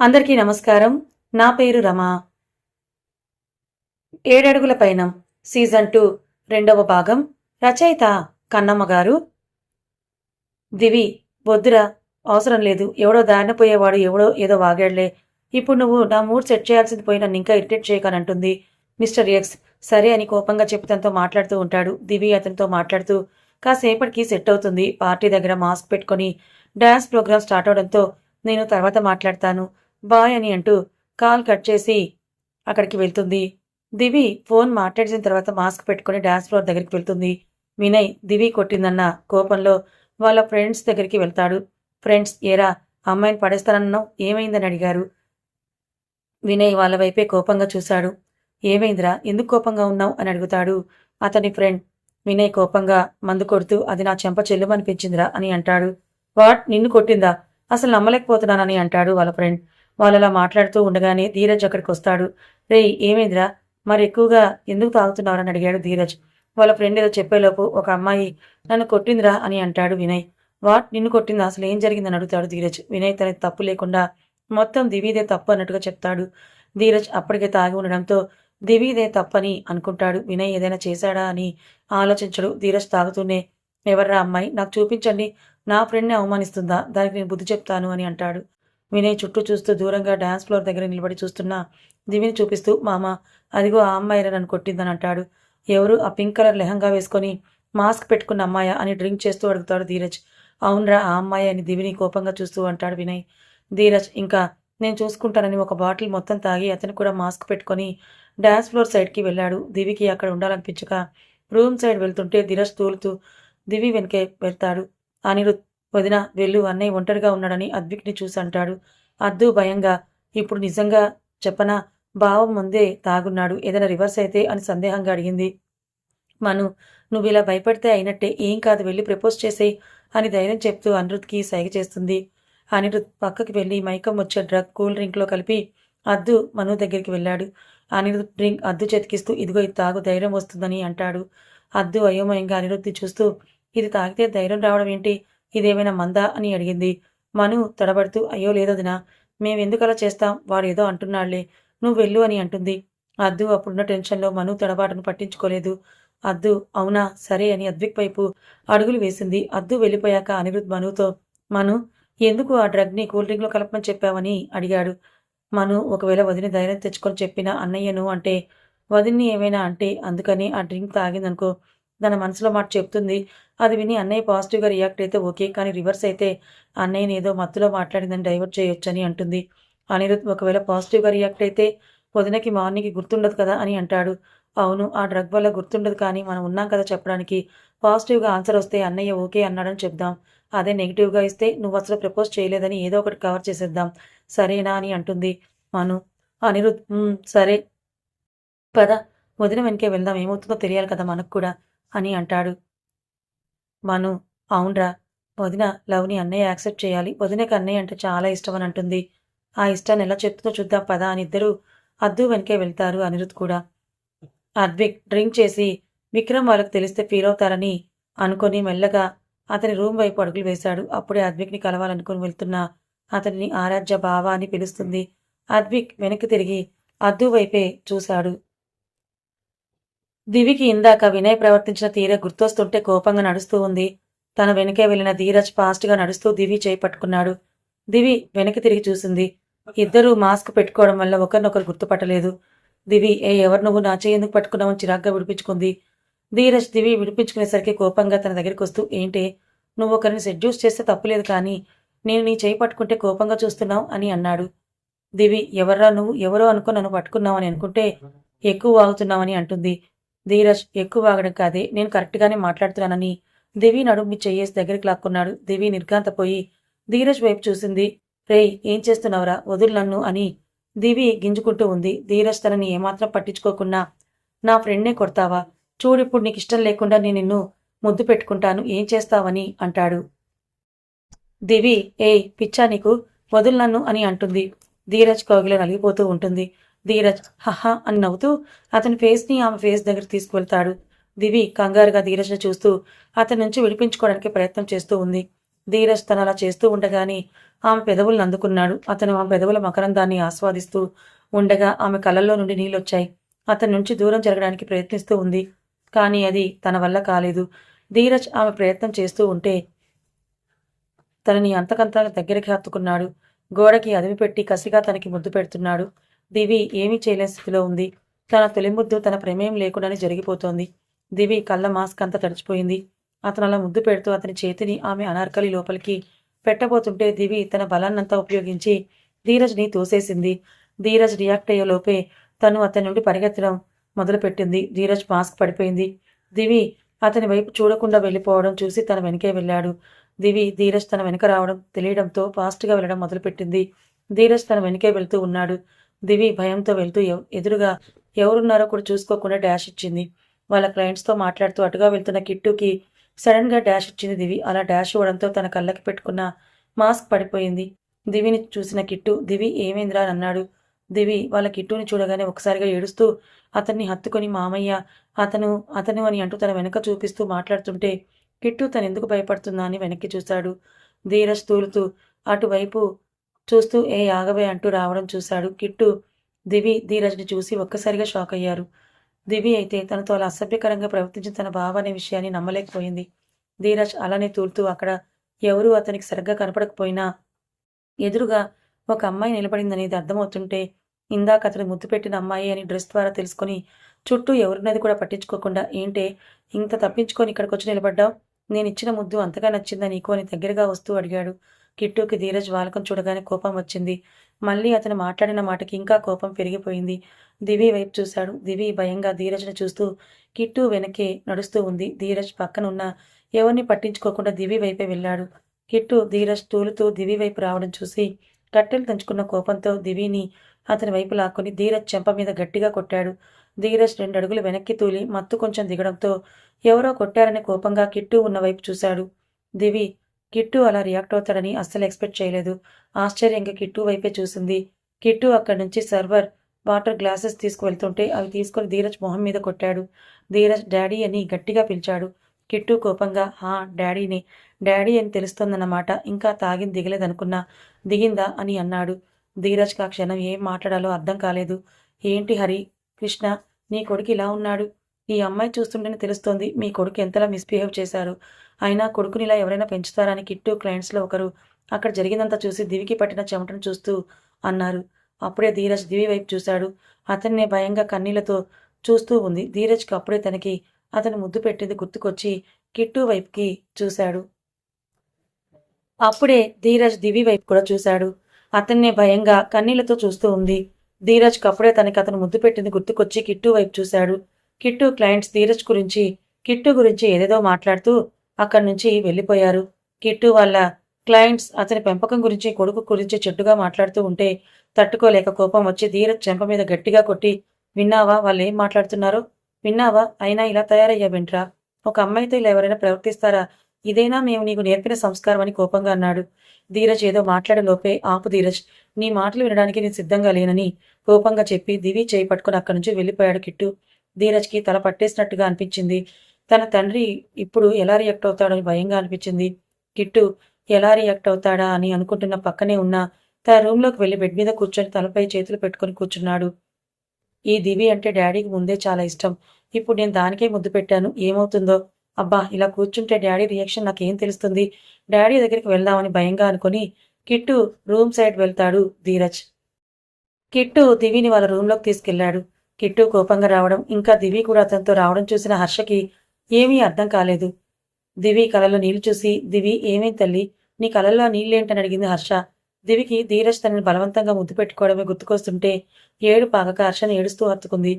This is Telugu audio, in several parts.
అందరికీ నమస్కారం. నా పేరు రమ. ఏడడుగుల పైన సీజన్ టూ రెండవ భాగం. రచయిత కన్నమ్మ గారు. దివి వద్దురా అవసరం లేదు. ఎవడో దారినపోయేవాడు ఎవడో ఏదో వాగాడులే. ఇప్పుడు నువ్వు నా మూడ్ సెట్ చేయాల్సింది పోయి నన్ను ఇంకా ఇరిటేట్ చేయకనంటుంది. మిస్టర్ ఎక్స్ సరే అని కోపంగా చెప్పి తనతో మాట్లాడుతూ ఉంటాడు. దివి అతనితో మాట్లాడుతూ కాసేపటికి సెట్ అవుతుంది. పార్టీ దగ్గర మాస్క్ పెట్టుకొని డ్యాన్స్ ప్రోగ్రామ్ స్టార్ట్ అవడంతో నేను తర్వాత మాట్లాడతాను. బాయ్ అని అంటూ కాల్ కట్ చేసి అక్కడికి వెళ్తుంది. దివి ఫోన్ మాట్లాడిన తర్వాత మాస్క్ పెట్టుకుని డాన్స్ ఫ్లోర్ దగ్గరికి వెళ్తుంది. వినయ్ దివి కొట్టిందన్న కోపంలో వాళ్ళ ఫ్రెండ్స్ దగ్గరికి వెళ్తాడు. ఫ్రెండ్స్ ఏరా అమ్మాయిని పడేస్తానన్నావు ఏమైందని అడిగారు. వినయ్ వాళ్ళ వైపే కోపంగా చూశాడు. ఏమైందిరా ఎందుకు కోపంగా ఉన్నావు అని అడుగుతాడు అతని ఫ్రెండ్. వినయ్ కోపంగా మందు కొడుతూ అది నా చెంప చెల్లుమనిపించిందిరా అని అంటాడు. వాట్ నిన్ను కొట్టిందా? అసలు నమ్మలేకపోతున్నానని అంటాడు వాళ్ళ ఫ్రెండ్. వాళ్ళలా మాట్లాడుతూ ఉండగానే ధీరజ్ అక్కడికి వస్తాడు. రేయ్ ఏమైందిరా? మరి ఎక్కువగా ఎందుకు తాగుతున్నారని అడిగాడు ధీరజ్. వాళ్ళ ఫ్రెండ్ ఏదో చెప్పేలోపు ఒక అమ్మాయి నన్ను కొట్టిందిరా అని అంటాడు వినయ్. వాట్? నిన్ను కొట్టిందా? అసలు ఏం జరిగిందని అడుగుతాడు ధీరజ్. వినయ్ తన తప్పు లేకుండా మొత్తం దివీదే తప్పు అన్నట్టుగా చెప్తాడు. ధీరజ్ అప్పటికే తాగి ఉండడంతో దివీదే తప్పని అనుకుంటాడు. వినయ్ ఏదైనా చేశాడా అని ఆలోచించడు. ధీరజ్ తాగుతూనే ఎవర్రా అమ్మాయి? నాకు చూపించండి. నా ఫ్రెండ్ని అవమానిస్తుందా? దానికి నేను బుద్ధి చెప్తాను అని అంటాడు. వినయ్ చుట్టూ చూస్తూ దూరంగా డాన్స్ ఫ్లోర్ దగ్గర నిలబడి చూస్తున్న. దివిని చూపిస్తూ మామ అదిగో ఆ అమ్మాయి నన్ను కొట్టిందని అంటాడు ఎవరు ఆ పింక్ కలర్ లెహంగా వేసుకొని మాస్క్ పెట్టుకున్న అమ్మాయ అని డ్రింక్ చేస్తూ అడుగుతాడు ధీరజ్. అవునరా ఆ అమ్మాయి అని దివిని కోపంగా చూస్తూ అంటాడు వినయ్. ధీరజ్ ఇంకా నేను చూసుకుంటానని ఒక బాటిల్ మొత్తం తాగి అతను కూడా మాస్క్ పెట్టుకొని డాన్స్ ఫ్లోర్ సైడ్కి వెళ్ళాడు. దివికి అక్కడ ఉండాలనిపించక రూమ్ సైడ్ వెళ్తుంటే ధీరజ్ తూలుతూ దివి వెనకే వెళ్తాడు. అనిరుద్ వదిన వెళ్ళు అన్నయ్య ఒంటరిగా ఉన్నాడని అద్విక్ని చూసి అంటాడు అద్దు భయంగా ఇప్పుడు నిజంగా చెప్పనా? భావం ముందే తాగున్నాడు ఏదైనా రివర్స్ అయితే అని సందేహంగా అడిగింది. మను నువ్వు ఇలా భయపడితే అయినట్టే ఏం కాదు వెళ్ళి ప్రపోజ్ చేసే అని ధైర్యం చెప్తూ అనిరుద్కి సైగ చేస్తుంది. అనిరుద్ పక్కకి వెళ్ళి మైకం వచ్చే డ్రగ్ కూల్ డ్రింక్లో కలిపి అద్దు మను దగ్గరికి వెళ్ళాడు. అనిరుద్ డ్రింక్ అద్దు చేతికిస్తూ ఇదిగో ఇది తాగు ధైర్యం వస్తుందని అంటాడు. అద్దు అయోమయంగా అనిరుద్ధి చూస్తూ ఇది తాగితే ధైర్యం రావడం ఏంటి? ఇదేమైనా మందా అని అడిగింది. మను తడబడుతూ అయ్యో లేదదినా మేమెందుకు అలా చేస్తాం? వాడేదో ఏదో అంటున్నాళ్ళే నువ్వు వెళ్ళు అని అంటుంది. అద్దు అప్పుడున్న టెన్షన్లో మను తడబాటును పట్టించుకోలేదు. అద్దు అవునా సరే అని అద్విక్ వైపు అడుగులు వేసింది. అద్దు వెళ్ళిపోయాక అనిరుద్ మనుతో మను ఎందుకు ఆ డ్రగ్ని కూల్ డ్రింక్లో కలపమని చెప్పావని అడిగాడు. మను ఒకవేళ వదిన ధైర్యం తెచ్చుకొని చెప్పిన అన్నయ్యను అంటే వదిన్ని ఏమైనా అంటే అందుకని ఆ డ్రింక్ తాగిందనుకో తన మనసులో మాట చెప్తుంది. అది విని అన్నయ్య పాజిటివ్గా రియాక్ట్ అయితే ఓకే కానీ రివర్స్ అయితే అన్నయ్యని ఏదో మత్తులో మాట్లాడిందని డైవర్ట్ చేయొచ్చని అంటుంది. అనిరుద్ ఒకవేళ పాజిటివ్గా రియాక్ట్ అయితే వదినకి మార్నింగ్కి గుర్తుండదు కదా అని అంటాడు. అవును ఆ డ్రగ్ వల్ల గుర్తుండదు కానీ మనం ఉన్నాం కదా చెప్పడానికి. పాజిటివ్గా ఆన్సర్ వస్తే అన్నయ్య ఓకే అన్నాడని చెప్దాం. అదే నెగిటివ్గా ఇస్తే నువ్వు అసలు ప్రపోజ్ చేయలేదని ఏదో ఒకటి కవర్ చేసేద్దాం. సరేనా అని అంటుంది మను. అనిరుద్ సరే. పద. వదిన వెనకే వెళ్దాం. ఏమవుతుందో తెలియాలి కదా మనకు కూడా. అని అంటాడు. మను అవునరా. వదిన లవ్ని అన్నయ్య యాక్సెప్ట్ చేయాలి. వదినకి అన్నయ్య అంటే చాలా ఇష్టం అని అంటుంది. ఆ ఇష్టాన్ని ఎలా చెప్తుందో చూద్దాం పదా అని ఇద్దరు అద్దు వెనకే వెళ్తారు అనిరుద్ కూడా. అద్విక్ డ్రింక్ చేసి విక్రమ్ వాళ్ళకి తెలిస్తే ఫీల్ అవుతారని అనుకొని మెల్లగా అతని రూమ్ వైపు అడుగులు వేశాడు. అప్పుడే అద్విక్ని కలవాలనుకుని వెళ్తున్న అతనిని ఆరాధ్య బావ అని పిలుస్తుంది. అద్విక్ వెనక్కి తిరిగి అద్దు వైపే చూశాడు. దివికి ఇందాక వినయ్ ప్రవర్తించిన తీరే గుర్తొస్తుంటే కోపంగా నడుస్తూ ఉంది. తన వెనకే వెళ్ళిన ధీరజ్ ఫాస్ట్గా నడుస్తూ దివి చేయి పట్టుకున్నాడు. దివి వెనక్కి తిరిగి చూసింది. ఇద్దరూ మాస్క్ పెట్టుకోవడం వల్ల ఒకరినొకరు గుర్తుపట్టలేదు. దివి ఏ ఎవరు నువ్వు? నా చేయి ఎందుకు పట్టుకున్నావని చిరాగ్గా విడిపించుకుంది. ధీరజ్ దివి విడిపించుకునేసరికి కోపంగా తన దగ్గరికి వస్తూ ఏంటి? నువ్వు ఒకరిని సెడ్యూస్ చేస్తే తప్పులేదు కానీ నేను నీ చేయి పట్టుకుంటే కోపంగా చూస్తున్నావు అని అన్నాడు. దివి ఎవర్రా నువ్వు? ఎవరో అనుకో నన్ను పట్టుకున్నావని అనుకుంటే ఎక్కువ వాగుతున్నావని అంటుంది. ధీరజ్ ఎక్కువ వాగడం కాదే నేను కరెక్ట్గానే మాట్లాడుతున్నానని. దివి నడుము చెయ్యేసి దగ్గరికి లాక్కున్నాడు. దివి నిర్ఘాంతపోయి ధీరజ్ వైపు చూసింది. రేయ్ ఏం చేస్తున్నావురా? వదులు నన్ను అని దివి గింజుకుంటూ ఉంది. ధీరజ్ తనని ఏమాత్రం పట్టించుకోకుండా నా ఫ్రెండ్నే కొడతావా? చూడిప్పుడు నీకు ఇష్టం లేకుండా నేను నిన్ను ముద్దు పెట్టుకుంటాను. ఏం చేస్తావని అంటాడు. దివి ఏయ్ పిచ్చా నీకు వదులు నన్ను అని అంటుంది. ధీరజ్ కౌగిల నలిగిపోతూ ఉంటుంది. ధీరజ్ హహా అని నవ్వుతూ అతని ఫేస్ని ఆమె ఫేస్ దగ్గర తీసుకువెళ్తాడు. దివి కంగారుగా ధీరజ్ను చూస్తూ అతని నుంచి విడిపించుకోవడానికి ప్రయత్నం చేస్తూ ఉంది. ధీరజ్ తను అలా చేస్తూ ఉండగానే ఆమె పెదవులను అందుకున్నాడు అతను ఆమె పెదవుల మకరందాన్ని ఆస్వాదిస్తూ ఉండగా ఆమె కళ్ళల్లో నుండి నీళ్ళొచ్చాయి. అతని నుంచి దూరం జరగడానికి ప్రయత్నిస్తూ ఉంది కానీ అది తన వల్ల కాలేదు. ధీరజ్ ఆమె ప్రయత్నం చేస్తూ ఉంటే తనని అంతకంత దగ్గరికి హత్తుకున్నాడు. గోడకి అదిమి పెట్టి కసిగా తనకి ముద్దు పెడుతున్నాడు. దివి ఏమీ చేయలేని స్థితిలో ఉంది. తన తొలి ముద్దు తన ప్రమేయం లేకుండానే జరిగిపోతోంది. దివి కళ్ళ మాస్క్ అంతా తడిచిపోయింది. అతను అలా ముద్దు పెడుతూ అతని చేతిని ఆమె అనార్కలి లోపలికి పెట్టబోతుంటే దివి తన బలాన్నంతా ఉపయోగించి ధీరజ్ని తోసేసింది. ధీరజ్ రియాక్ట్ అయ్యే లోపే తను అతని నుండి పరిగెత్తడం మొదలుపెట్టింది. ధీరజ్ మాస్క్ పడిపోయింది. దివి అతని వైపు చూడకుండా వెళ్ళిపోవడం చూసి తన వెనకే వెళ్ళాడు. దివి ధీరజ్ తన వెనక రావడం తెలియడంతో ఫాస్ట్గా వెళ్ళడం మొదలుపెట్టింది. ధీరజ్ తన వెనకే వెళ్తూ ఉన్నాడు. దివి భయంతో వెళ్తూ ఎదురుగా ఎవరున్నారో కూడా చూసుకోకుండా డాష్ ఇచ్చింది. వాళ్ళ క్లయింట్స్తో మాట్లాడుతూ అటుగా వెళ్తున్న కిట్టుకి సడన్గా డాష్ ఇచ్చింది దివి. అలా డాష్ ఇవ్వడంతో తన కళ్ళకి పెట్టుకున్న మాస్క్ పడిపోయింది. దివిని చూసిన కిట్టు దివి ఏమైందిరా? అని అన్నాడు. దివి వాళ్ళ కిట్టుని చూడగానే ఒకసారిగా ఏడుస్తూ అతన్ని హత్తుకొని మామయ్య అతను అతను అని అంటూ తన వెనక చూపిస్తూ మాట్లాడుతుంటే కిట్టు తను ఎందుకు భయపడుతుందా? అని వెనక్కి చూశాడు. ధీరజ్ తూలుతూ అటువైపు చూస్తూ ఏ ఆగవే అంటూ రావడం చూశాడు. కిట్టు దివి ధీరజ్ని చూసి ఒక్కసారిగా షాక్ అయ్యారు. దివి అయితే తనతో అలా అసభ్యకరంగా ప్రవర్తించిన తన బావ అనే విషయాన్ని నమ్మలేకపోయింది. ధీరజ్ అలానే తూలుతూ అక్కడ ఎవరూ అతనికి సరిగ్గా కనపడకపోయినా ఎదురుగా ఒక అమ్మాయి నిలబడిందనేది అర్థమవుతుంటే ఇందాక అతను ముద్దు పెట్టిన అమ్మాయి అని డ్రెస్ ద్వారా తెలుసుకొని చుట్టూ ఎవరున్నది కూడా పట్టించుకోకుండా ఏంటే ఇంత తప్పించుకొని ఇక్కడికి వచ్చి నిలబడ్డావు? నేను ఇచ్చిన ముద్దు అంతగా నచ్చిందా నీకు? అని దగ్గరగా వస్తూ అడిగాడు. కిట్టుకి ధీరజ్ వాలకం చూడగానే కోపం వచ్చింది. మళ్ళీ అతను మాట్లాడిన మాటకి ఇంకా కోపం పెరిగిపోయింది. దివి వైపు చూశాడు. దివి భయంగా ధీరజ్ను చూస్తూ కిట్టు వెనకే నడుస్తూ ఉంది. ధీరజ్ పక్కన ఉన్న ఎవరిని పట్టించుకోకుండా దివి వైపే వెళ్ళాడు. కిట్టు ధీరజ్ తూలుతూ దివి వైపు రావడం చూసి కట్టెలు తంచుకున్న కోపంతో దివిని అతని వైపు లాక్కొని ధీరజ్ చెంప మీద గట్టిగా కొట్టాడు. ధీరజ్ రెండు అడుగులు వెనక్కి తూలి మత్తు కొంచెం దిగడంతో ఎవరో కొట్టారనే కోపంగా కిట్టు ఉన్న వైపు చూశాడు. దివి కిట్టు అలా రియాక్ట్ అవుతాడని అస్సలు ఎక్స్పెక్ట్ చేయలేదు. ఆశ్చర్యంగా కిట్టు వైపే చూసింది. కిట్టు అక్కడి నుంచి సర్వర్ వాటర్ గ్లాసెస్ తీసుకువెళ్తుంటే అవి తీసుకొని ధీరజ్ మొహం మీద కొట్టాడు. ధీరజ్ డాడీ అని గట్టిగా పిలిచాడు. కిట్టు కోపంగా హా డాడీని. డాడీ అని తెలుస్తోందన్నమాట. ఇంకా తాగింది దిగలేదనుకున్నా. దిగిందా? అని అన్నాడు. ధీరజ్కి ఆ క్షణం ఏం మాట్లాడాలో అర్థం కాలేదు. ఏంటి హరి? కృష్ణ నీ కొడుకు ఇలా ఉన్నాడు. ఈ అమ్మాయి చూస్తుంటేనే తెలుస్తోంది మీ కొడుకు ఎంతలా మిస్బిహేవ్ చేశారు. అయినా కొడుకుని ఇలా ఎవరైనా పెంచుతారని కిట్టు క్లయింట్స్లో ఒకరు అక్కడ జరిగిందంతా చూసి దివికి పట్టిన చెమటను చూస్తూ అన్నారు. అప్పుడే ధీరజ్ దివి వైపు చూశాడు. అతన్నే భయంగా కన్నీళ్ళతో చూస్తూ ఉంది. ధీరజ్కి అప్పుడే తనకి అతను ముద్దు పెట్టింది గుర్తుకొచ్చి కిట్టు వైపుకి చూశాడు. అప్పుడే ధీరజ్ దివి వైపు కూడా చూశాడు. అతన్నే భయంగా కన్నీళ్ళతో చూస్తూ ఉంది. ధీరజ్ అప్పుడే తనకి అతను ముద్దు పెట్టింది గుర్తుకొచ్చి కిట్టు వైపు చూశాడు. కిట్టు క్లయింట్స్ ధీరజ్ గురించి కిట్టు గురించి ఏదేదో మాట్లాడుతూ అక్కడి నుంచి వెళ్ళిపోయారు. కిట్టు వాళ్ళ క్లయింట్స్ అతని పెంపకం గురించి కొడుకు గురించి చెట్టుగా మాట్లాడుతూ ఉంటే తట్టుకోలేక కోపం వచ్చి ధీరజ్ చెంప మీద గట్టిగా కొట్టి విన్నావా వాళ్ళు ఏం మాట్లాడుతున్నారో? విన్నావా? అయినా ఇలా తయారయ్యావేంట్రా ఒక అమ్మాయితో ఇలా ఎవరైనా ప్రవర్తిస్తారా? ఇదేనా మేము నీకు నేర్పిన సంస్కారం అని కోపంగా అన్నాడు. ధీరజ్ ఏదో మాట్లాడలోపే ఆపు ధీరజ్ నీ మాటలు వినడానికి నేను సిద్ధంగా లేనని కోపంగా చెప్పి దివి చేయి పట్టుకుని అక్కడి నుంచి వెళ్ళిపోయాడు కిట్టు. ధీరజ్కి తల పట్టేసినట్టుగా అనిపించింది. తన తండ్రి ఇప్పుడు ఎలా రియాక్ట్ అవుతాడని భయంగా అనిపించింది. కిట్టు ఎలా రియాక్ట్ అవుతాడా అని అనుకుంటున్న పక్కనే ఉన్న తన రూమ్లోకి వెళ్ళి బెడ్ మీద కూర్చొని తలపై చేతులు పెట్టుకుని కూర్చున్నాడు. ఈ దివి అంటే డాడీకి ముందే చాలా ఇష్టం. ఇప్పుడు నేను దానికే ముద్దు పెట్టాను. ఏమవుతుందో? అబ్బా ఇలా కూర్చుంటే డాడీ రియాక్షన్ నాకేం తెలుస్తుంది? డాడీ దగ్గరికి వెళ్దామని భయంగా అనుకుని కిట్టు రూమ్ సైడ్ వెళ్తాడు ధీరజ్. కిట్టు దివిని వాళ్ళ రూమ్లోకి తీసుకెళ్ళాడు కిట్టు కోపంగా రావడం ఇంకా దివి కూడా అతనితో రావడం చూసిన హర్షకి ఏమీ అర్థం కాలేదు. దివి కలలో నీళ్ళు చూసి దివి ఏమీ తల్లి? నీ కలలో నీళ్ళేంటని అడిగింది హర్ష. దివికి ధీరజ్ తనని బలవంతంగా ముద్దు పెట్టుకోవడమే గుర్తుకొస్తుంటే ఏడు పాగక హర్షని ఏడుస్తూ హత్తుకుంది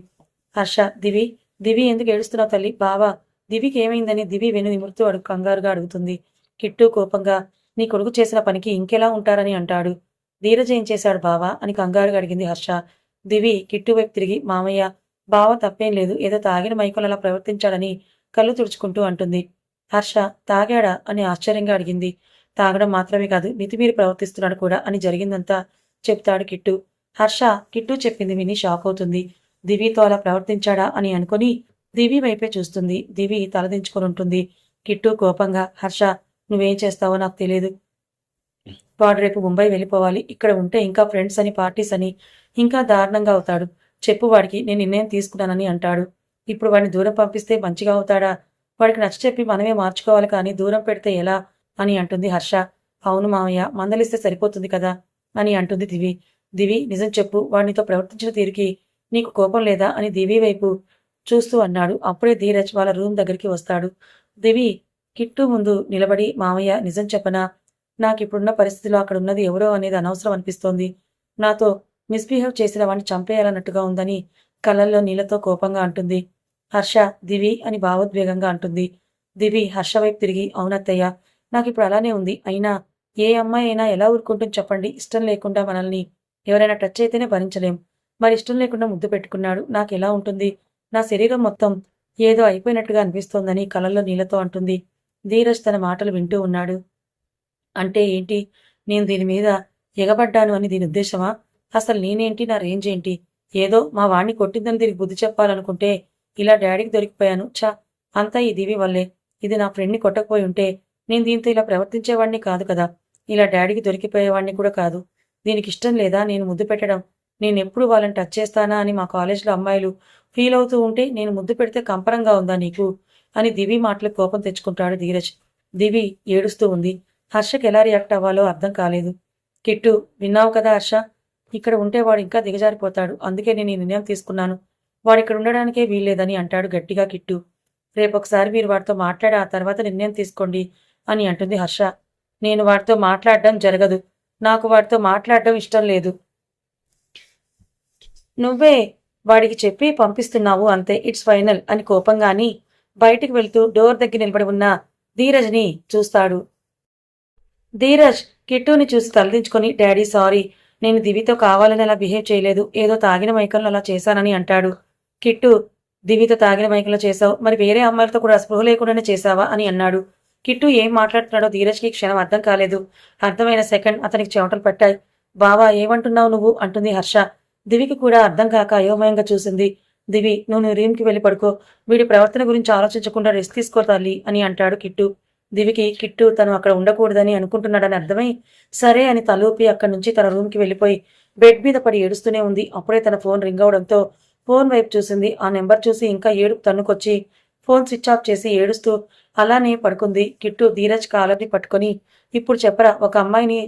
హర్ష దివి దివి ఎందుకు ఏడుస్తున్నావు తల్లి? బావా దివికి ఏమైందని దివి వెను నిమురుతూ అడుగు కంగారుగా అడుగుతుంది. కిట్టు కోపంగా నీ కొడుకు చేసిన పనికి ఇంకెలా ఉంటారని అంటాడు. ధీరజ్ ఏం చేశాడు బావా? అని కంగారుగా అడిగింది హర్ష. దివి కిట్టు వైపు తిరిగి మామయ్య బావ తప్పేం లేదు ఏదో తాగిన మైకులు అలా ప్రవర్తించాడని కళ్ళు తుడుచుకుంటూ అంటుంది. హర్ష తాగాడా? అని ఆశ్చర్యంగా అడిగింది. తాగడం మాత్రమే కాదు మితిమీరి ప్రవర్తిస్తున్నాడు కూడా అని జరిగిందంతా చెప్తాడు కిట్టు. హర్ష కిట్టు చెప్పింది విని షాక్ అవుతుంది. దివితో అలా ప్రవర్తించాడా అని అనుకుని దివి వైపే చూస్తుంది. దివి తలదించుకొని ఉంటుంది. కిట్టు కోపంగా హర్ష నువ్వేం చేస్తావో నాకు తెలియదు. వాడు రేపు ముంబై వెళ్ళిపోవాలి. ఇక్కడ ఉంటే ఇంకా ఫ్రెండ్స్ అని పార్టీస్ అని ఇంకా దారుణంగా అవుతాడు. చెప్పు వాడికి నేను నిర్ణయం తీసుకున్నానని అంటాడు. ఇప్పుడు వాడిని దూరం పంపిస్తే మంచిగా అవుతాడా? వాడికి నచ్చ చెప్పి మనమే మార్చుకోవాలి కానీ దూరం పెడితే ఎలా? అని అంటుంది హర్ష. అవును మామయ్య మందలిస్తే సరిపోతుంది కదా? అని అంటుంది దివి. దివి నిజం చెప్పు వాడినితో ప్రవర్తించిన తీరుకి నీకు కోపం లేదా అని దివి వైపు చూస్తూ అన్నాడు. అప్పుడే ధీరజ్ వాళ్ళ రూమ్ దగ్గరికి వస్తాడు. దివి కిట్టు ముందు నిలబడి మామయ్య నిజం చెప్పనా? నాకిప్పుడున్న పరిస్థితిలో అక్కడ ఉన్నది ఎవరో అనేది అనవసరం అనిపిస్తోంది. నాతో మిస్బిహేవ్ చేసిన వాడిని చంపేయాలన్నట్టుగా ఉందని కళ్ళల్లో నీళ్ళతో కోపంగా అంటుంది. హర్ష దివి అని భావోద్వేగంగా అంటుంది. దివి హర్ష వైపు తిరిగి అవునత్తయ్య నాకిప్పుడు అలానే ఉంది. అయినా ఏ అమ్మాయి అయినా ఎలా ఊరుకుంటుంది చెప్పండి. ఇష్టం లేకుండా మనల్ని ఎవరైనా టచ్ అయితేనే భరించలేం. మరి ఇష్టం లేకుండా ముద్దు పెట్టుకున్నాడు. నాకు ఎలా ఉంటుంది? నా శరీరం మొత్తం ఏదో అయిపోయినట్టుగా అనిపిస్తోందని కలల్లో నీళ్ళతో అంటుంది. ధీరజ్ తన మాటలు వింటూ ఉన్నాడు. అంటే ఏంటి? నేను దీని మీద ఎగబడ్డాను అని దీని ఉద్దేశమా? అసలు నేనేంటి? నా రేంజ్ ఏంటి? ఏదో మా వాణ్ణి కొట్టిందని దీనికి బుద్ధి చెప్పాలనుకుంటే ఇలా డాడీకి దొరికిపోయాను. ఛా అంతా ఈ దివి వల్లే. ఇది నా ఫ్రెండ్ని కొట్టకపోయి ఉంటే నేను దీంతో ఇలా ప్రవర్తించేవాడిని కాదు కదా. ఇలా డాడీకి దొరికిపోయేవాడిని కూడా కాదు. దీనికి ఇష్టం లేదా నేను ముద్దు పెట్టడం? నేను ఎప్పుడు వాళ్ళని టచ్ చేస్తానా అని మా కాలేజ్లో అమ్మాయిలు ఫీల్ అవుతూ ఉంటే నేను ముద్దు పెడితే కంపరంగా ఉందా నీకు? అని దివి మాటలకు కోపం తెచ్చుకుంటాడు ధీరజ్. దివి ఏడుస్తూ ఉంది. హర్షకి ఎలా రియాక్ట్ అవ్వాలో అర్థం కాలేదు. కిట్టు విన్నావు కదా హర్ష? ఇక్కడ ఉంటే వాడు ఇంకా దిగజారిపోతాడు. అందుకే నేను ఈ నిర్ణయం తీసుకున్నాను. వాడిక్కడ ఉండడానికే వీల్లేదని అంటాడు గట్టిగా కిట్టు. రేపొకసారి మీరు వాడితో మాట్లాడి ఆ తర్వాత నిర్ణయం తీసుకోండి అని అంటుంది హర్ష. నేను వాడితో మాట్లాడడం జరగదు. నాకు వాడితో మాట్లాడడం ఇష్టం లేదు. నువ్వే వాడికి చెప్పి పంపిస్తున్నావు అంతే ఇట్స్ ఫైనల్ అని కోపంగాని బయటికి వెళ్తూ డోర్ దగ్గర నిలబడి ఉన్న ధీరజ్ని చూస్తాడు. ధీరజ్ కిట్టుని చూసి తలదించుకొని డాడీ సారీ. నేను దివితో కావాలని అలా బిహేవ్ చేయలేదు. ఏదో తాగిన మైకంలో అలా చేశానని అంటాడు. కిట్టు దివితో తాగిన మైకంలో చేశావు. మరి వేరే అమ్మాయిలతో కూడా స్పృహ లేకుండానే చేశావా? అని అన్నాడు. కిట్టు ఏం మాట్లాడుతున్నాడో ధీరజ్కి క్షణం అర్థం కాలేదు. అర్థమైన సెకండ్ అతనికి చెమటలు పట్టాయి. బావా ఏమంటున్నావు నువ్వు? అంటుంది హర్ష. దివికి కూడా అర్థం కాక అయోమయంగా చూసింది. దివి నువ్వు నీ రూమ్కి వెళ్ళి పడుకో. వీడి ప్రవర్తన గురించి ఆలోచించకుండా రెస్ట్ తీసుకో తల్లి అని అంటాడు కిట్టు. దివికి కిట్టు తను అక్కడ ఉండకూడదని అనుకుంటున్నాడని అర్థమై సరే అని తలూపి అక్కడి నుంచి తన రూమ్కి వెళ్ళిపోయి బెడ్ మీద పడి ఏడుస్తూనే ఉంది. అప్పుడే తన ఫోన్ రింగ్ అవడంతో ఫోన్ వైపు చూసింది. ఆ నెంబర్ చూసి ఇంకా ఏడుపు తన్నుకొచ్చి ఫోన్ స్విచ్ ఆఫ్ చేసి ఏడుస్తూ అలానే పడుకుంది. కిట్టు ధీరజ్ కాలర్ని పట్టుకొని ఇప్పుడు చెప్పరా ఒక అమ్మాయిని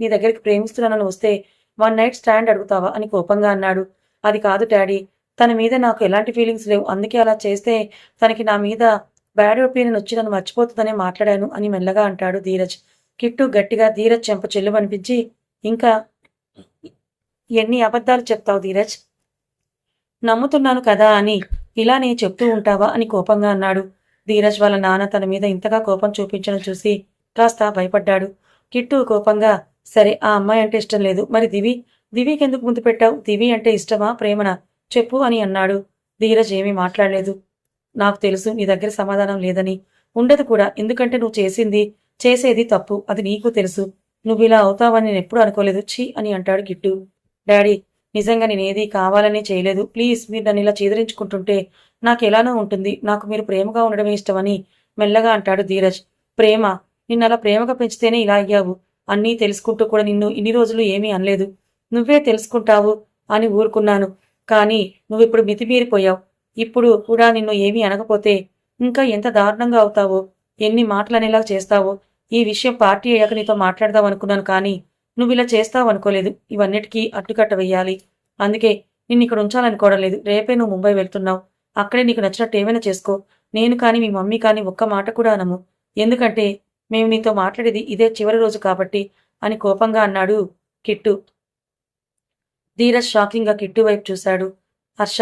నీ దగ్గరికి ప్రేమిస్తున్నానని వస్తే వన్ నైట్ స్టాండ్ అడుగుతావా? అని కోపంగా అన్నాడు. అది కాదు డాడీ తన మీద నాకు ఎలాంటి ఫీలింగ్స్ లేవు. అందుకే అలా చేస్తే తనకి నా మీద బ్యాడ్ ఒపీనియన్ వచ్చి నన్ను మర్చిపోతుందనే మాట్లాడాను అని మెల్లగా అంటాడు ధీరజ్. కిట్టు గట్టిగా ధీరజ్ చెంప చెల్లు అనిపించి ఇంకా ఎన్ని అబద్ధాలు చెప్తావు ధీరజ్? నమ్ముతున్నాను కదా అని ఇలా నేను చెప్తూ ఉంటావా అని కోపంగా అన్నాడు. ధీరజ్ వాళ్ళ నాన్న తన మీద ఇంతగా కోపం చూపించడం చూసి కాస్త భయపడ్డాడు. కిట్టు కోపంగా సరే ఆ అమ్మాయి అంటే ఇష్టం లేదు. మరి దివి? దివికెందుకు ముందు పెట్టావు? దివి అంటే ఇష్టమా? ప్రేమనా? చెప్పు అని అన్నాడు. ధీరజ్ ఏమీ మాట్లాడలేదు. నాకు తెలుసు నీ దగ్గర సమాధానం లేదని. ఉండదు కూడా. ఎందుకంటే నువ్వు చేసింది చేసేది తప్పు. అది నీకు తెలుసు. నువ్వు ఇలా అవుతావని నేను ఎప్పుడు అనుకోలేదు. ఛీ అని అంటాడు గిట్టు డాడీ నిజంగా నేనేది కావాలనే చేయలేదు. ప్లీజ్ మీరు నన్ను ఇలా చేదరించుకుంటుంటే నాకు ఎలానో ఉంటుంది. నాకు మీరు ప్రేమగా ఉండడమే ఇష్టమని మెల్లగా అంటాడు ధీరజ్. ప్రేమ నిన్ను అలా ప్రేమగా పెంచితేనే ఇలా అయ్యావు. అన్నీ తెలుసుకుంటూ కూడా నిన్ను ఇన్ని రోజులు ఏమీ అనలేదు. నువ్వే తెలుసుకుంటావు అని ఊరుకున్నాను. కానీ నువ్విప్పుడు మితిమీరిపోయావు. ఇప్పుడు కూడా నిన్ను ఏమీ అనకపోతే ఇంకా ఎంత దారుణంగా అవుతావో ఎన్ని మాటలనేలా చేస్తావో ఈ విషయం పార్టీ అయ్యాక నీతో మాట్లాడదాం అనుకున్నాను కానీ నువ్వు ఇలా చేస్తావు అనుకోలేదు. ఇవన్నిటికీ అడ్డుకట్ట వెయ్యాలి. అందుకే నిన్ను ఇక్కడ ఉంచాలనుకోవడం లేదు. రేపే నువ్వు ముంబై వెళ్తున్నావు. అక్కడే నీకు నచ్చినట్టు ఏమైనా చేసుకో. నేను కానీ మీ మమ్మీ కానీ ఒక్క మాట కూడా అనము. ఎందుకంటే మేము నీతో మాట్లాడేది ఇదే చివరి రోజు కాబట్టి అని కోపంగా అన్నాడు కిట్టు. ధీరజ్ షాకింగ్గా కిట్టు వైపు చూశాడు. హర్ష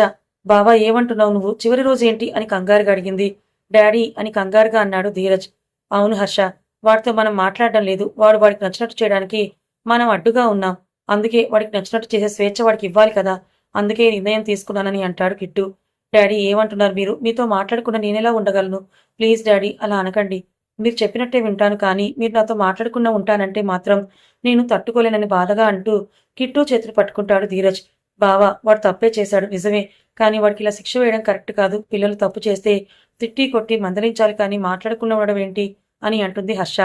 బావా ఏమంటున్నావు నువ్వు? చివరి రోజు ఏంటి? అని కంగారుగా అడిగింది. డాడీ అని కంగారుగా అన్నాడు ధీరజ్. అవును హర్ష వాడితో మనం మాట్లాడడం లేదు. వాడు వాడికి నచ్చినట్టు చేయడానికి మనం అడ్డుగా ఉన్నాం. అందుకే వాడికి నచ్చినట్టు చేసే స్వేచ్ఛ వాడికి ఇవ్వాలి కదా. అందుకే నిర్ణయం తీసుకున్నానని అంటాడు కిట్టు. డాడీ ఏమంటున్నారు మీరు? మీతో మాట్లాడకుండా నేనెలా ఉండగలను? ప్లీజ్ డాడీ అలా అనకండి. మీరు చెప్పినట్టే వింటాను కానీ మీరు నాతో మాట్లాడకుండా ఉంటానంటే మాత్రం నేను తట్టుకోలేనని బాధగా అంటూ కిట్టు చేతులు పట్టుకుంటాడు ధీరజ్. బావా వాడు తప్పే చేశాడు నిజమే. కానీ వాడికి ఇలా శిక్ష వేయడం కరెక్ట్ కాదు. పిల్లలు తప్పు చేస్తే తిట్టి కొట్టి మందలించాలి కానీ మాట్లాడకుండా ఉండడం ఏంటి? అని అంటుంది హర్ష.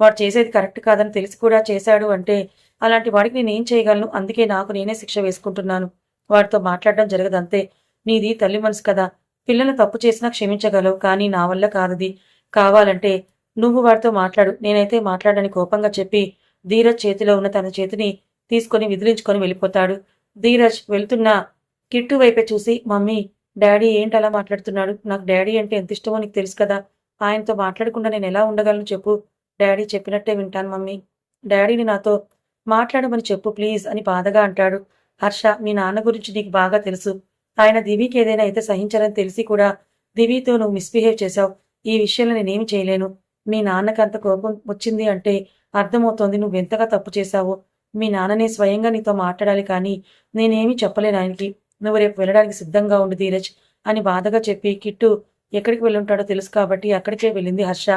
వాడు చేసేది కరెక్ట్ కాదని తెలిసి కూడా చేశాడు అంటే అలాంటి వాడికి నేను ఏం చేయగలను? అందుకే నాకు నేనే శిక్ష వేసుకుంటున్నాను. వాడితో మాట్లాడడం జరగదంతే. నీది తల్లి మనసు కదా. పిల్లలు తప్పు చేసినా క్షమించగలవు కానీ నా వల్ల కాదది. కావాలంటే నువ్వు వాడితో మాట్లాడు. నేనైతే మాట్లాడని కోపంగా చెప్పి ధీరజ్ చేతిలో ఉన్న తన చేతిని తీసుకొని విదిలించుకొని వెళ్ళిపోతాడు. ధీరజ్ వెళ్తున్న కిట్టు వైపే చూసి మమ్మీ డాడీ ఏంటి అలా మాట్లాడుతున్నాడు? నాకు డాడీ అంటే ఎంత ఇష్టమో నీకు తెలుసు కదా. ఆయనతో మాట్లాడకుండా నేను ఎలా ఉండగలను చెప్పు. డాడీ చెప్పినట్టే వింటాను మమ్మీ. డాడీని నాతో మాట్లాడమని చెప్పు ప్లీజ్ అని బాధగా అంటాడు. హర్ష మీ నాన్న గురించి నీకు బాగా తెలుసు. ఆయన దివికి ఏదైనా అయితే సహించరని తెలిసి కూడా దివితో నువ్వు మిస్బిహేవ్ చేశావు. ఈ విషయంలో నేనేమి చేయలేను. మీ నాన్నకి అంత కోపం వచ్చింది అంటే అర్థమవుతోంది నువ్వు ఎంతగా తప్పు చేశావు. మీ నాన్ననే స్వయంగా నీతో మాట్లాడాలి కానీ నేనేమీ చెప్పలేను ఆయనకి. నువ్వు రేపు వెళ్ళడానికి సిద్ధంగా ఉండు ధీరజ్ అని బాధగా చెప్పి కిట్టు ఎక్కడికి వెళ్ళుంటాడో తెలుసు కాబట్టి అక్కడికే వెళ్ళింది హర్ష.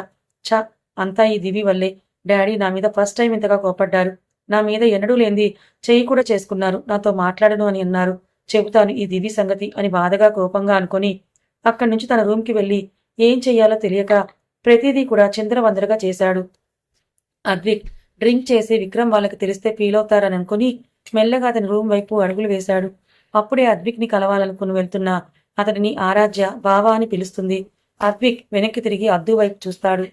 చా అంతా ఈ దివి వల్లే. డాడీ నా మీద ఫస్ట్ టైం ఇంతగా కోపడ్డారు. నా మీద ఎన్నడూ లేంది చెయ్యి కూడా చేసుకున్నారు. నాతో మాట్లాడను అని అన్నారు. చెబుతాను ఈ దివి సంగతి అని బాధగా కోపంగా అనుకొని అక్కడి నుంచి తన రూమ్కి వెళ్ళి ఏం చెయ్యాలో తెలియక ప్రతిదీ కూడా చిందరవందరగా చేశాడు. అద్విక్ డ్రింక్ చేసి విక్రమ్ వాళ్ళకి తెలిస్తే ఫీల్ అవుతారని అనుకుని మెల్లగా అతని రూమ్ వైపు అడుగులు వేశాడు. అప్పుడే అద్విక్ని కలవాలనుకుని వెళ్తున్న అతడిని ఆరాధ్య బావా అని పిలుస్తుంది. అద్విక్ వెనక్కి తిరిగి అద్దు వైపు చూస్తాడు.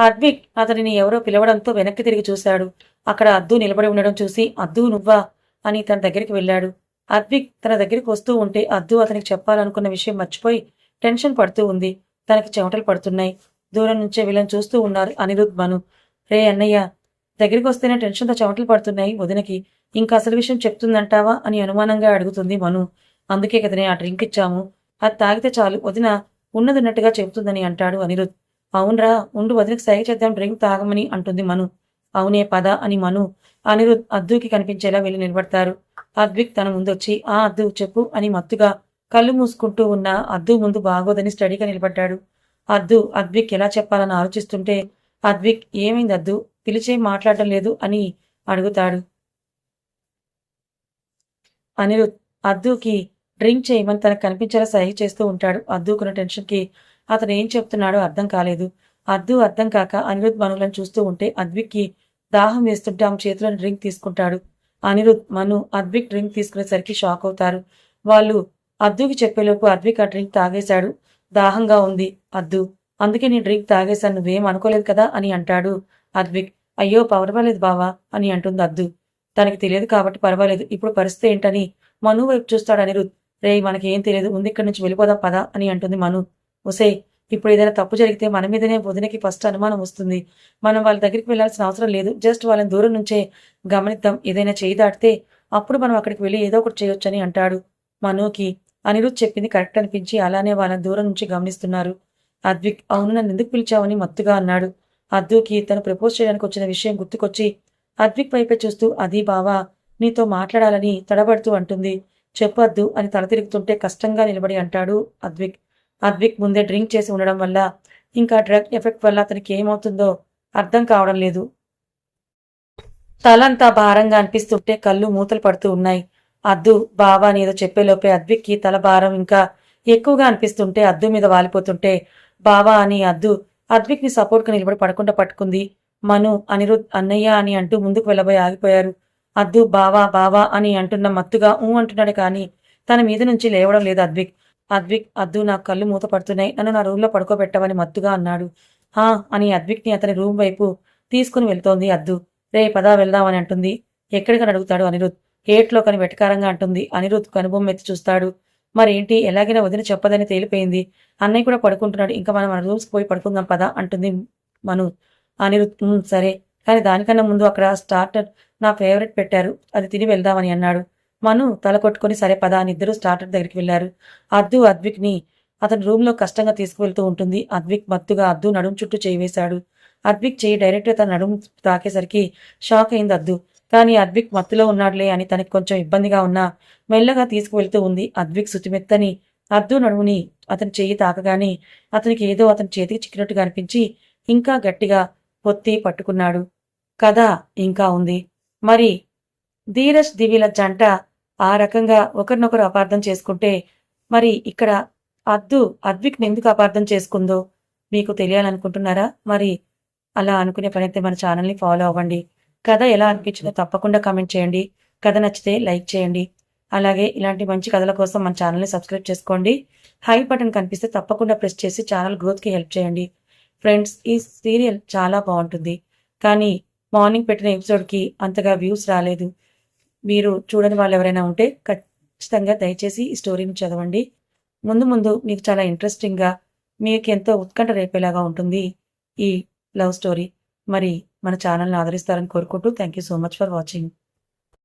అద్విక్ అతనిని ఎవరో పిలవడంతో వెనక్కి తిరిగి చూశాడు. అక్కడ అద్దు నిలబడి ఉండడం చూసి అద్దు నువ్వా? అని తన దగ్గరికి వెళ్ళాడు. అద్విక్ తన దగ్గరికి వస్తూ ఉంటే అద్దు అతనికి చెప్పాలనుకున్న విషయం మర్చిపోయి టెన్షన్ పడుతూ ఉంది. తనకి చెమటలు పడుతున్నాయి. దూరం నుంచే వీళ్ళని చూస్తూ ఉన్నారు అనిరుద్ మను. రే అన్నయ్య దగ్గరికి వస్తేనే టెన్షన్తో చెమటలు పడుతున్నాయి వదినకి. ఇంకా అసలు విషయం చెప్తుందంటావా? అని అనుమానంగా అడుగుతుంది మను. అందుకే కదనే ఆ డ్రింక్ ఇచ్చాము. అది తాగితే చాలు. వదిన ఉన్నదిన్నట్టుగా చెబుతుందని అంటాడు అనిరుద్. అవునరా ఉండు వదిలికి సైగ చేద్దాం డ్రింక్ తాగమని అంటుంది మను. అవునే పద అని మను. అనిరుద్ అద్దుకి కనిపించేలా వెళ్ళి నిలబడతారు. అద్విక్ తన ముందొచ్చి ఆ అద్దు చెప్పు అని మత్తుగా కళ్ళు మూసుకుంటూ ఉన్న అద్దు ముందు బాగోదని స్టడీగా నిలబడ్డాడు. అద్దు అద్విక్ ఎలా చెప్పాలని ఆలోచిస్తుంటే అద్విక్ ఏమైంది అద్దు? పిలిచే మాట్లాడటం లేదు అని అడుగుతాడు. అనిరుద్ అద్దుకి డ్రింక్ చేయమని తనకు కనిపించేలా సహి చేస్తూ ఉంటాడు. అద్దుకున్న టెన్షన్కి అతను ఏం చెప్తున్నాడో అర్థం కాలేదు. అద్దు అర్థం కాక అనిరుద్ మనులను చూస్తూ ఉంటే అద్విక్కి దాహం వేస్తుంటే ఆమె చేతిలోని డ్రింక్ తీసుకుంటాడు. అనిరుద్ మను అద్విక్ డ్రింక్ తీసుకునేసరికి షాక్ అవుతారు. వాళ్ళు అద్దుకి చెప్పేలోపు అద్విక్ ఆ డ్రింక్ తాగేశాడు. దాహంగా ఉంది అద్దు. అందుకే నీ డ్రింక్ తాగేశాను నువ్వేం అనుకోలేదు కదా అని అంటాడు అద్విక్. అయ్యో పర్వాలేదు బావా అని అంటుంది అద్దు. తనకి తెలియదు కాబట్టి పర్వాలేదు. ఇప్పుడు పరిస్థితి ఏంటని మను వైపు చూస్తాడు అనిరుద్. రే మనకేం తెలియదు. ముందు ఇక్కడి నుంచి వెళ్ళిపోదాం పదా అని అంటుంది మను. ఒసే ఇప్పుడు ఏదైనా తప్పు జరిగితే మన మీదనే వదినకి ఫస్ట్ అనుమానం వస్తుంది. మనం వాళ్ళ దగ్గరికి వెళ్ళాల్సిన అవసరం లేదు. జస్ట్ వాళ్ళని దూరం నుంచే గమనిద్దాం. ఏదైనా చేయి దాటితే అప్పుడు మనం అక్కడికి వెళ్ళి ఏదో ఒకటి చేయొచ్చని అంటాడు మనుకి. అనిరుద్ చెప్పింది కరెక్ట్ అనిపించి అలానే వాళ్ళని దూరం నుంచి గమనిస్తున్నారు. అద్విక్ అవును నన్ను ఎందుకు పిలిచావని మత్తుగా అన్నాడు. అద్దుకి తను ప్రపోజ్ చేయడానికి వచ్చిన విషయం గుర్తుకొచ్చి అద్విక్ వైపే చూస్తూ అది బావా నీతో మాట్లాడాలని తడబడుతూ అంటుంది. చెప్పొద్దు అని తల తిరుగుతుంటే కష్టంగా నిలబడి అంటాడు అద్విక్. అద్విక్ ముందే డ్రింక్ చేసి ఉండడం వల్ల ఇంకా డ్రగ్ ఎఫెక్ట్ వల్ల అతనికి ఏమవుతుందో అర్థం కావడం లేదు. తలంతా భారంగా అనిపిస్తుంటే కళ్ళు మూతలు పడుతూ ఉన్నాయి. అద్దు బావా అనేదో చెప్పేలోపే అద్విక్కి తల భారం ఇంకా ఎక్కువగా అనిపిస్తుంటే అద్దు మీద వాలిపోతుంటే బావా అని అద్దు అద్విక్ని సపోర్ట్గా నిలబడి పడకుండా పట్టుకుంది. మను అనిరుద్ అన్నయ్య అని అంటూ ముందుకు వెళ్ళబోయి ఆగిపోయారు. అద్దు బావా బావా అని అంటున్న మత్తుగా ఊ అంటున్నాడు కానీ తన మీద నుంచి లేవడం లేదు అద్విక్. అద్విక్ అద్దు నా కళ్ళు మూత పడుతున్నాయి నన్ను నా రూమ్లో పడుకోబెట్టవని మత్తుగా అన్నాడు. హా అని అద్విక్ని అతని రూమ్ వైపు తీసుకుని వెళ్తోంది అద్దు. రే పదా వెళ్దామని అంటుంది. ఎక్కడికని అడుగుతాడు అనిరుద్. ఏట్లో కని వెటకారంగా అంటుంది. అనిరుద్ కనుబొమ్మ ఎత్తి చూస్తాడు. మరేంటి? ఎలాగైనా వదిన చెప్పదని తేలిపోయింది. అన్నయ్య కూడా పడుకుంటున్నాడు. ఇంకా మనం మన రూమ్స్కి పోయి పడుకుందాం పదా అంటుంది మను. అనిరుద్ సరే. కానీ దానికన్నా ముందు అక్కడ స్టార్టర్ నా ఫేవరెట్ పెట్టారు. అది తిని వెళ్దామని అన్నాడు. మను తల కొట్టుకుని సరే పదా అని ఇద్దరు స్టార్టర్ దగ్గరికి వెళ్ళారు అద్దు అద్విక్ని అతని రూమ్లో కష్టంగా తీసుకువెళ్తూ ఉంటుంది. అద్విక్ మత్తుగా అద్దు నడుము చుట్టూ చేయి వేశాడు. అద్విక్ చేయి డైరెక్ట్గా తన నడుము తాకేసరికి షాక్ అయింది అద్దు. కానీ అద్విక్ మత్తులో ఉన్నాడులే అని తనకి కొంచెం ఇబ్బందిగా ఉన్నా మెల్లగా తీసుకువెళ్తూ ఉంది. అద్విక్ శుతిమెత్తని అద్దు నడుముని అతని చెయ్యి తాకగానే అతనికి ఏదో అతని చేతికి చిక్కినట్టుగా అనిపించి ఇంకా గట్టిగా పొత్తి పట్టుకున్నాడు. కథ ఇంకా ఉంది. మరి ధీరజ్ దివిల జంట ఆ రకంగా ఒకరినొకరు అపార్థం చేసుకుంటే మరి ఇక్కడ అద్దు అద్విక్ని ఎందుకు అపార్థం చేసుకుందో మీకు తెలియాలనుకుంటున్నారా? మరి అలా అనుకునే పనైతే మన ఛానల్ని ఫాలో అవ్వండి. కథ ఎలా అనిపించిందో తప్పకుండా కామెంట్ చేయండి. కథ నచ్చితే లైక్ చేయండి. అలాగే ఇలాంటి మంచి కథల కోసం మన ఛానల్ని సబ్స్క్రైబ్ చేసుకోండి. హై బటన్ కనిపిస్తే తప్పకుండా ప్రెస్ చేసి ఛానల్ గ్రోత్కి హెల్ప్ చేయండి. ఫ్రెండ్స్ ఈ సీరియల్ చాలా బాగుంటుంది. కానీ మార్నింగ్ పెట్టిన ఎపిసోడ్కి అంతగా వ్యూస్ రాలేదు. మీరు చూడని వాళ్ళు ఎవరైనా ఉంటే ఖచ్చితంగా దయచేసి ఈ స్టోరీని చదవండి. ముందు ముందు మీకు చాలా ఇంట్రెస్టింగ్గా మీకు ఎంతో ఉత్కంఠ రేపేలాగా ఉంటుంది ఈ లవ్ స్టోరీ మరి మన ఛానల్ని ఆదరిస్తారని కోరుకుంటూ thank you so much for watching